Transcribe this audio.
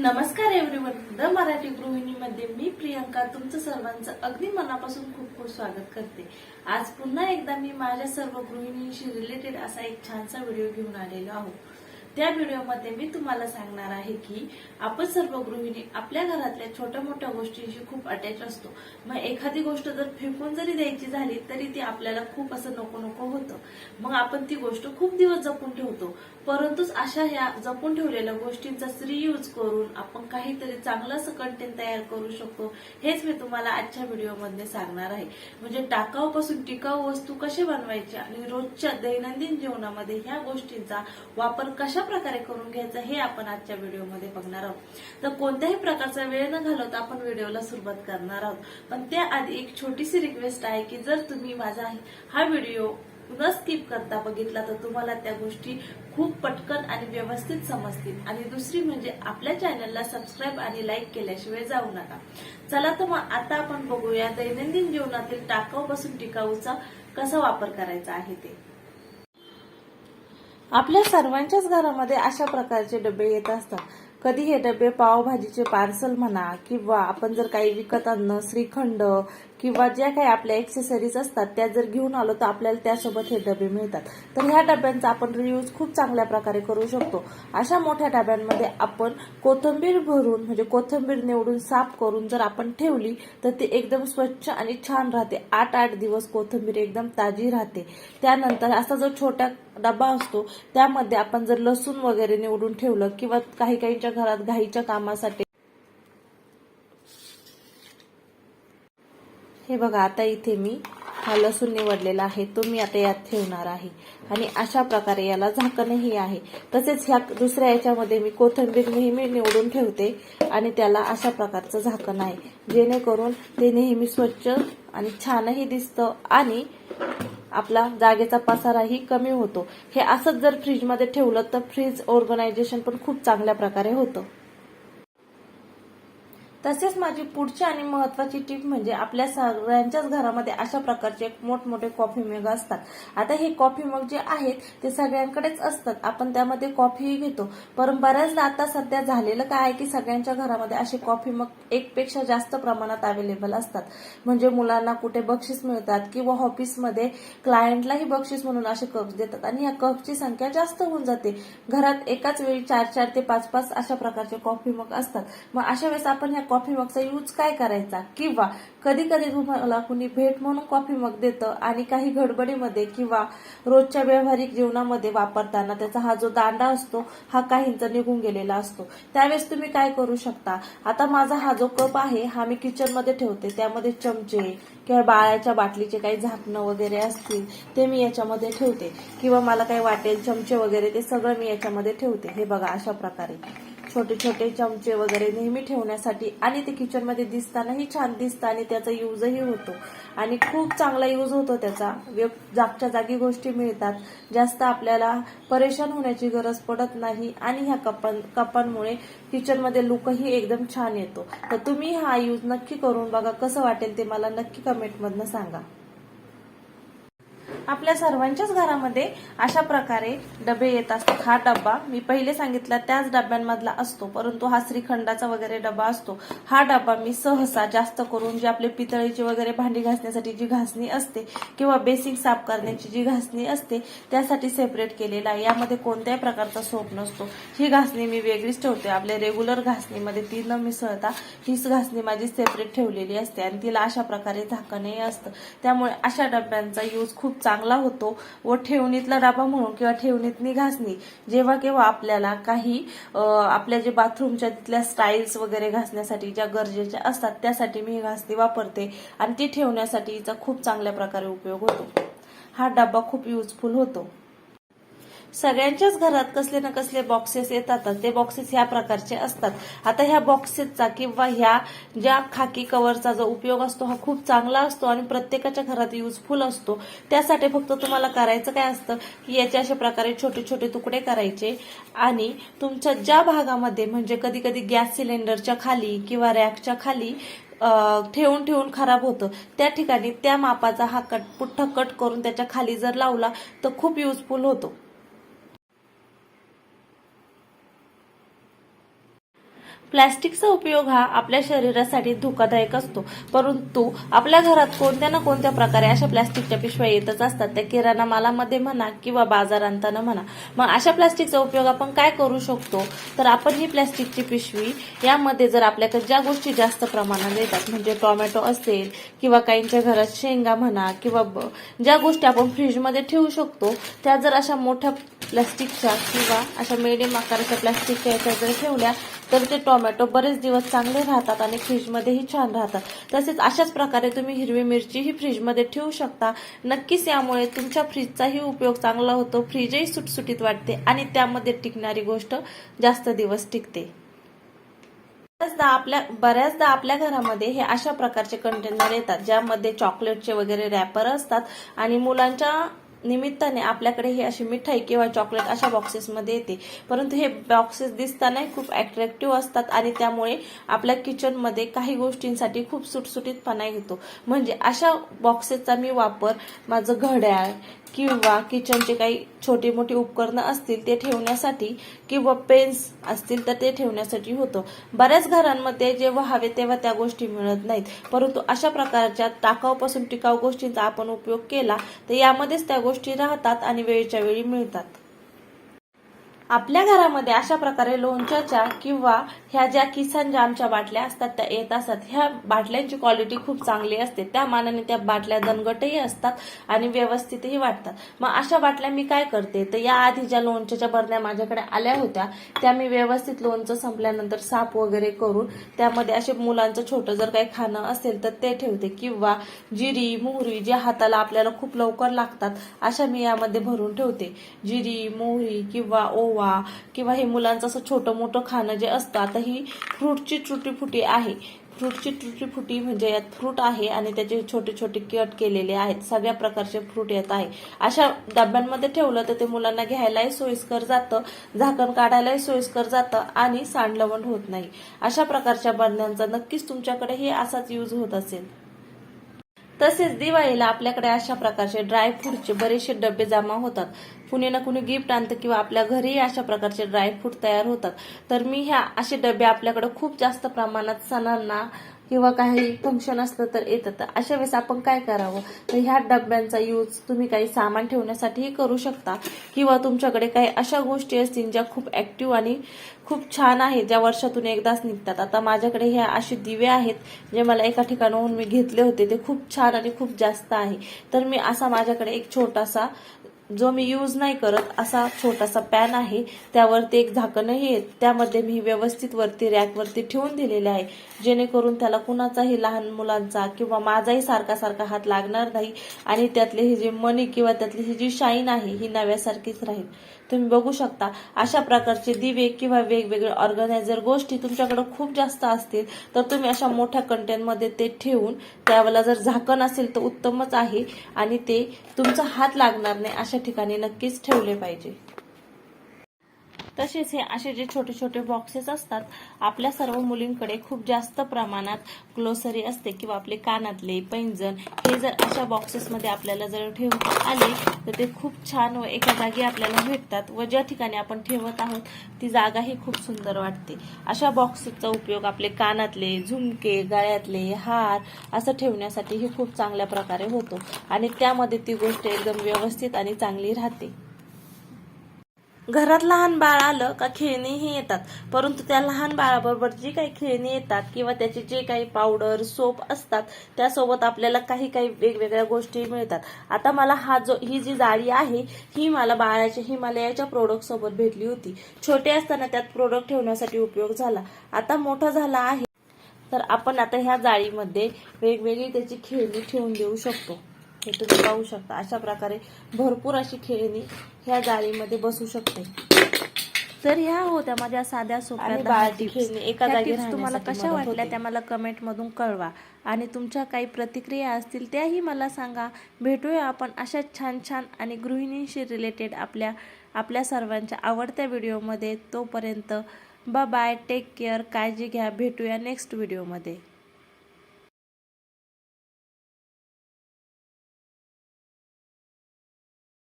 नमस्कार everyone the Marathi गृहिणीमध्ये मी प्रियंका. तुमचं सर्वांचं अगदी मनापासून खूप खूप स्वागत करते. आज पुन्हा एकदा मी माझ्या सर्व गृहिणींशी रिलेटेड असा एक छानसा व्हिडिओ घेऊन आलेलो आहोत. त्या व्हिडिओमध्ये मी तुम्हाला सांगणार आहे की आपण सर्व गृहिणी आपल्या घरातल्या छोट्या मोठ्या गोष्टींशी खूप अटॅच असतो. मग एखादी गोष्ट जर फेकून जरी द्यायची झाली तरी ती आपल्याला खूप असं नको नको होतं. मग आपण ती गोष्ट खूप दिवस जपून ठेवतो. परंतुच अशा ह्या जपून ठेवलेल्या गोष्टींचा रियूज करून आपण काहीतरी चांगलं असं कंटेंट तयार करू शकतो हेच मी तुम्हाला आजच्या व्हिडिओमध्ये सांगणार आहे. म्हणजे टाकाऊपासून टिकाऊ वस्तू कशी बनवायचे आणि रोजच्या दैनंदिन जीवनामध्ये ह्या गोष्टींचा वापर कशा प्रकारे करून घ्यायचं हे आपण आजच्या व्हिडिओमध्ये बघणार आहोत. तर कोणत्याही प्रकारचा वेळ न घालवता आपण व्हिडिओला सुरुवात करणार आहोत. पण त्याआधी एक छोटीशी रिक्वेस्ट आहे की जर तुम्ही माझा हा व्हिडिओ न स्किप करता बघितला तर तुम्हाला त्या गोष्टी खूप पटकन आणि व्यवस्थित समजतील. आणि दुसरी म्हणजे आपल्या चॅनलला सबस्क्राईब आणि लाईक केल्याशिवाय जाऊ नका. चला तर मग आता आपण बघूया दैनंदिन जीवनातील टाकाऊपासून टिकाऊचा कसा वापर करायचा आहे ते. आपल्या सर्वांच्याच घरामध्ये अशा प्रकारचे डबे येत असतात. कधी हे डबे पावभाजीचे पार्सल म्हणा किंवा आपण जर काही विकत आणणं श्रीखंड किंवा ज्या काही आपल्या एक्सेसरीज असतात त्या जर घेऊन आलो तर आपल्याला त्यासोबत हे डबे मिळतात. तर ह्या डब्यांचा आपण रियूज खूप चांगल्या प्रकारे करू शकतो. अशा मोठ्या डब्यांमध्ये आपण कोथिंबीर भरून म्हणजे कोथिंबीर निवडून साफ करून जर आपण ठेवली तर ती एकदम स्वच्छ आणि छान राहते. आठ आठ दिवस कोथिंबीर एकदम ताजी राहते. त्यानंतर असा जो छोटा डबा असतो त्यामध्ये आपण जर लसूण वगैरे निवडून ठेवलं किंवा काही काहींच्या घरात घाईच्या कामासाठी हे बघा आता इथे मी हा लसूण निवडलेला आहे तो मी आता यात ठेवणार आहे. आणि अशा प्रकारे याला झाकणही आहे. तसेच ह्या दुसऱ्या याच्यामध्ये मी कोथिंबीर नेहमी निवडून ठेवते आणि त्याला अशा प्रकारचं झाकण आहे. जेणेकरून ते नेहमी स्वच्छ आणि छानही दिसतं आणि आपला जागेचा पसाराही कमी होतो. हे असंच जर फ्रीजमध्ये ठेवलं तर फ्रीज ऑर्गनायझेशन पण खूप चांगल्या प्रकारे होतं. तसेच माझी पुढची आणि महत्वाची टीप म्हणजे आपल्या सगळ्यांच्याच घरामध्ये अशा प्रकारचे मोठमोठे कॉफी मग असतात. आता हे कॉफी मग जे आहेत ते सगळ्यांकडेच असतात. आपण त्यामध्ये कॉफीही घेतो. पण बऱ्याचदा आता सध्या झालेलं काय आहे की सगळ्यांच्या घरामध्ये असे कॉफी मग एकपेक्षा जास्त प्रमाणात अवेलेबल असतात. म्हणजे मुलांना कुठे बक्षीस मिळतात किंवा ऑफिसमध्ये क्लायंटलाही बक्षीस म्हणून असे कप्स देतात आणि या कपची संख्या जास्त होऊन जाते. घरात एकाच वेळी चार चार ते पाच पाच अशा प्रकारचे कॉफी मग असतात. मग अशा वेळेस आपण ह्या कॉफी मगचा यूज काय करायचा? किंवा कधी कधी तुम्हाला कुणी भेट म्हणून कॉफी मग देतं आणि काही गडबडीमध्ये किंवा रोजच्या व्यावहारिक जीवनामध्ये वापरताना त्याचा हा जो दांडा असतो हा काहींचा निघून गेलेला असतो. त्यावेळेस तुम्ही काय करू शकता? आता माझा हा जो कप आहे हा मी किचनमध्ये ठेवते. त्यामध्ये चमचे किंवा बाळाच्या बाटलीचे काही झाकणं वगैरे असतील ते मी याच्यामध्ये ठेवते. किंवा मला काही वाटेल चमचे वगैरे ते सगळं मी याच्यामध्ये ठेवते. हे बघा अशा प्रकारे. छोटे छोटे चमचे वगैरे नेहमी ठेवण्यासाठी आणि ते किचनमध्ये दिसतानाही छान दिसतं आणि त्याचा यूजही होतो. आणि खूप चांगला यूज होतो त्याचा. जागच्या जागी गोष्टी मिळतात. जास्त आपल्याला परेशान होण्याची गरज पडत नाही आणि ह्या कपां कपांमुळे किचनमध्ये लुकही एकदम छान येतो. तर तुम्ही हा यूज नक्की करून बघा. कसं वाटेल ते मला नक्की कमेंटमधनं सांगा. आपल्या सर्वांच्याच घरामध्ये अशा प्रकारे डबे येत असतात. हा डब्बा मी पहिले सांगितला त्याच डब्यांमधला असतो परंतु हा श्रीखंडाचा वगैरे डबा असतो. हा डबा मी सहसा जास्त करून जी आपले पितळीची वगैरे भांडी घासण्यासाठी जी घासणी असते किंवा बेसिक साफ करण्याची जी घासणी असते त्यासाठी सेपरेट केलेला आहे. यामध्ये कोणत्याही प्रकारचा सोप नसतो. ही घासणी मी वेगळीच ठेवते. आपल्या रेग्युलर घासणीमध्ये ती न मिसळता हीच घासणी माझी सेपरेट ठेवलेली असते आणि तिला अशा प्रकारे झाकणही असतं. त्यामुळे अशा डब्यांचा यूज खूप चांगला चांगला होतो. व ठेवणीतला डबा म्हणून किंवा ठेवणीतनी घासणी जेव्हा केव्हा आपल्याला काही आपल्या जे बाथरूमच्या तिथल्या स्टाईल्स वगैरे घासण्यासाठी ज्या गरजेच्या असतात त्यासाठी मी ही घासणी वापरते आणि ती ठेवण्यासाठी हिचा खूप चांगल्या प्रकारे उपयोग होतो. हा डबा खूप युजफुल होतो. सगळ्यांच्याच घरात कसले ना कसले बॉक्सेस येतात ते बॉक्सेस ह्या प्रकारचे असतात. आता ह्या बॉक्सेसचा किंवा ह्या ज्या खाकी कव्हरचा जो उपयोग असतो हा खूप चांगला असतो आणि प्रत्येकाच्या घरात युजफुल असतो. त्यासाठी फक्त तुम्हाला करायचं काय असतं की याचे अशा प्रकारे छोटे छोटे तुकडे करायचे आणि तुमच्या ज्या भागामध्ये म्हणजे कधी कधी गॅस सिलेंडरच्या खाली किंवा रॅकच्या खाली ठेवून ठेवून खराब होतं त्या ठिकाणी त्या मापाचा हा कट पुठ्ठा कट करून त्याच्याखाली जर लावला तर खूप युजफुल होतो. प्लॅस्टिकचा उपयोग हा आपल्या शरीरासाठी धोकादायक असतो. परंतु आपल्या घरात कोणत्या ना कोणत्या प्रकारे अशा प्लॅस्टिकच्या पिशव्या येतच असतात? त्या किराणा मालामध्ये म्हणा किंवा बाजार आणताना म्हणा. मग अशा प्लॅस्टिकचा उपयोग आपण काय करू शकतो? तर आपण ही प्लॅस्टिकची पिशवी यामध्ये जर आपल्याकडे ज्या गोष्टी जास्त प्रमाणात येतात म्हणजे टोमॅटो असेल किंवा काहींच्या घरात शेंगा म्हणा किंवा ब- ज्या गोष्टी आपण फ्रीजमध्ये ठेवू शकतो त्या जर अशा मोठ्या प्लॅस्टिकच्या किंवा अशा मिडियम आकाराच्या प्लॅस्टिकच्या याच्या जर ठेवल्या तर ते टोमॅटो बरेच दिवस चांगले राहतात आणि फ्रीजमध्येही छान राहतात. तसेच अशाच प्रकारे तुम्ही हिरवी मिरची ही फ्रीजमध्ये ठेवू शकता. नक्कीच यामुळे तुमच्या फ्रीजचाही उपयोग चांगला होतो फ्रीजही सुटसुटीत वाटते आणि त्यामध्ये टिकणारी गोष्ट जास्त दिवस टिकते. बऱ्याचदा आपल्या बऱ्याचदा आपल्या घरामध्ये हे अशा प्रकारचे कंटेनर येतात ज्यामध्ये चॉकलेटचे वगैरे रॅपर असतात आणि मुलांच्या निमित्ताने आपल्याकडे हे अशी मिठाई किंवा चॉकलेट अशा बॉक्सेसमध्ये येते. परंतु हे बॉक्सेस दिसताना खूप अट्रॅक्टिव्ह असतात आणि त्यामुळे आपल्या किचनमध्ये काही गोष्टींसाठी खूप सुटसुटीतपणा येतो. म्हणजे अशा बॉक्सेसचा मी वापर माझं घड्याळ किंवा किचनचे काही छोटी मोठी उपकरणं असतील ते ठेवण्यासाठी किंवा पेन्स असतील तर ते ठेवण्यासाठी होतो. बऱ्याच घरांमध्ये जेव्हा हवे तेव्हा त्या गोष्टी मिळत नाहीत. परंतु अशा प्रकारच्या टाकाऊपासून टिकाऊ गोष्टींचा आपण उपयोग केला तर यामध्येच त्या गोष्टी राहतात आणि वेळच्या वेळी मिळतात. आपल्या घरामध्ये अशा प्रकारे लोणच्याच्या किंवा ह्या ज्या किसान जामच्या बाटल्या असतात त्या येत असतात ह्या बाटल्यांची क्वालिटी खूप चांगली असते. त्या मानाने त्या बाटल्या दणगटही असतात आणि व्यवस्थितही वाटतात. मग अशा बाटल्या मी काय करते? तर या आधी ज्या लोणच्याच्या बरण्या माझ्याकडे आल्या होत्या त्या मी व्यवस्थित लोणचं संपल्यानंतर साफ वगैरे करून त्यामध्ये असे मुलांचं छोटं जर काही खाणं असेल तर ते ठेवते. किंवा जिरी मोहरी जे हाताला आपल्याला खूप लवकर लागतात अशा मी यामध्ये भरून ठेवते. जिरी मोहरी किंवा ओवा किंवा हे मुलांचं असं छोटं मोठं खाणं जे असतं आता ही फ्रूटची तुटीफुटी आहे. फ्रूटची तुटीफुटी म्हणजे यात फ्रूट आहे आणि त्याचे छोटे छोटे कट केलेले आहेत. सगळ्या प्रकारचे फ्रूट येत आहे. अशा डब्यांमध्ये ठेवलं तर ते मुलांना घ्यायलाही सोयीस्कर जातं झाकण काढायलाही सोयीस्कर जातं आणि सांडलवण होत नाही. अशा प्रकारच्या बरण्यांचा नक्कीच तुमच्याकडेही असाच यूज होत असेल. तसेच दिवाळीला आपल्याकडे अशा प्रकारचे ड्रायफ्रूटचे बरेचसे डबे जमा होतात. कुणी ना कुणी गिफ्ट आणतं किंवा आपल्या घरीही अशा प्रकारचे ड्रायफ्रूट तयार होतात. तर मी ह्या असे डबे आपल्याकडे खूप जास्त प्रमाणात सणांना किंवा काही फंक्शन असलं तर येतं. तर अशा वेळेस आपण काय करावं? तर ह्या डब्यांचा यूज तुम्ही काही सामान ठेवण्यासाठीही करू शकता. किंवा तुमच्याकडे काही अशा गोष्टी असतील ज्या खूप ऍक्टिव्ह आणि खूप छान आहेत ज्या वर्षातून एकदाच निघतात. आता माझ्याकडे ह्या असे दिवे आहेत जे मला एका ठिकाणाहून मी घेतले होते. ते खूप छान आणि खूप जास्त आहे. तर मी असा माझ्याकडे एक छोटासा जो मी यूज नाही करत असा छोटासा पॅन आहे त्यावरती एक झाकणही आहे त्यामध्ये मी व्यवस्थित वरती रॅकवरती ठेवून दिलेले आहे. जेणेकरून त्याला कुणाचाही लहान मुलांचा किंवा माझाही सारखा सारखा हात लागणार नाही आणि त्यातले ही जे मनी किंवा त्यातली ही जी शाईन आहे ही नव्यासारखीच राहील. तुम्ही बघू शकता. अशा प्रकारचे दिवे किंवा वेगवेगळे ऑर्गनायझर गोष्टी तुमच्याकडे खूप जास्त असतील तर तुम्ही अशा मोठ्या कंटेनमध्ये ते ठेवून त्यावेळेला जर झाकण असेल तर उत्तमच आहे आणि ते तुमचा हात लागणार नाही अशा ठिकाणी नक्कीच ठेवले पाहिजे. तसेच हे असे जे छोटे छोटे बॉक्सेस असतात आपल्या सर्व मुलींकडे खूप जास्त प्रमाणात ग्लोसरी असते किंवा आपले कानातले पैंजण हे जर अशा बॉक्सेसमध्ये आपल्याला जर ठेवता आले तर ते खूप छान व एका जागी आपल्याला भेटतात व ज्या ठिकाणी आपण ठेवत आहोत ती जागाही खूप सुंदर वाटते. अशा बॉक्सेसचा उपयोग आपले कानातले झुमके गळ्यातले हार असं ठेवण्यासाठीही खूप चांगल्या प्रकारे होतो आणि त्यामध्ये ती गोष्ट एकदम व्यवस्थित आणि चांगली राहते. घरात लहान बाळ आलं का खेळणीही येतात. परंतु त्या लहान बाळाबरोबर जी काही खेळणी येतात किंवा त्याचे जे काही पावडर सोप असतात त्यासोबत आपल्याला काही काही वेगवेगळ्या गोष्टी मिळतात. आता मला हा जो ही जी जाळी आहे ही मला बाळाच्या हिमालयाच्या प्रोडक्ट सोबत भेटली होती. छोटे असताना त्यात प्रोडक्ट ठेवण्यासाठी उपयोग झाला. आता मोठा झाला आहे. तर आपण आता ह्या जाळीमध्ये वेगवेगळी त्याची खेळणी ठेवून देऊ शकतो. हे तुम्ही पाहू शकता. अशा प्रकारे भरपूर अशी खेळणी ह्या जाळीमध्ये बसू शकते. तर ह्या होत्या माझ्या साध्या सोप्या. खेळणी एका ह्या जागी tips तुम्हाला कशा वाटल्या. त्या मला कमेंटमधून कळवा. आणि तुमच्या काही प्रतिक्रिया असतील त्याही मला सांगा. भेटूया आपण अशा छान छान आणि गृहिणींशी रिलेटेड आपल्या आपल्या सर्वांच्या आवडत्या व्हिडिओमध्ये तोपर्यंत बाय टेक केअर काळजी घ्या. भेटूया नेक्स्ट व्हिडिओमध्ये